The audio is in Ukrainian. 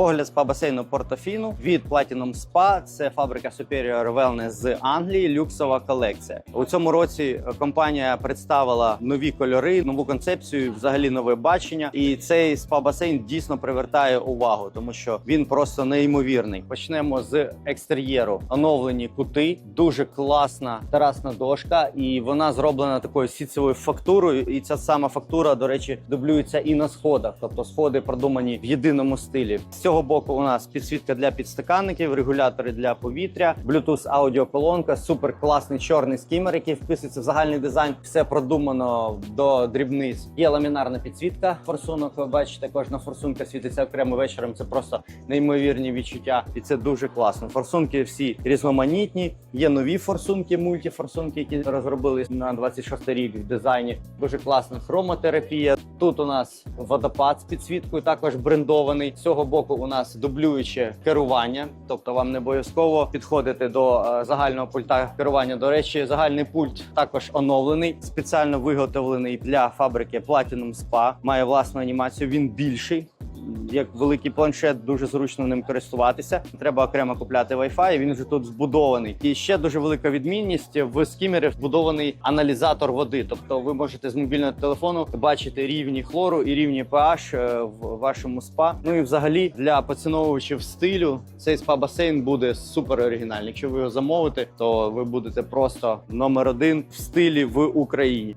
Огляд спа басейну Портофіну від Platinum Spa. Це фабрика Superior Wellness з Англії, люксова колекція. У цьому році компанія представила нові кольори, нову концепцію, взагалі нове бачення. І цей спа басейн дійсно привертає увагу, тому що він просто неймовірний. Почнемо з екстер'єру. Оновлені кути, дуже класна терасна дошка, і вона зроблена такою сітцевою фактурою. І ця сама фактура, до речі, дублюється і на сходах, тобто сходи продумані в єдиному стилі. Цього боку у нас підсвітка для підстаканників, регулятори для повітря, Bluetooth аудіоколонка, супер класний чорний скімер, який вписується в загальний дизайн. Все продумано до дрібниць. Є ламінарна підсвітка. Форсунок ви бачите, кожна форсунка світиться окремо вечором. Це просто неймовірні відчуття, і це дуже класно. Форсунки всі різноманітні. Є нові форсунки, мультифорсунки, які розробили на 26 рік в дизайні. Дуже класна хромотерапія. Тут у нас водопад з підсвіткою, також брендований. З цього боку у нас дублююче керування, тобто вам не обов'язково підходити до е, загального пульта керування. До речі, загальний пульт також оновлений, спеціально виготовлений для фабрики Platinum Spa. Має власну анімацію. Він більший. Як великий планшет, дуже зручно ним користуватися. Треба окремо купляти Wi-Fi, Він вже тут збудований. І ще дуже велика відмінність в скімері вбудований аналізатор води. Тобто, ви можете з мобільного телефону бачити рівні хлору і рівні pH е, в вашому спа. Ну і взагалі для поціновувачів стилю цей спа басейн буде супер оригінальний. Якщо ви його замовите, то ви будете просто номер один в стилі в Україні.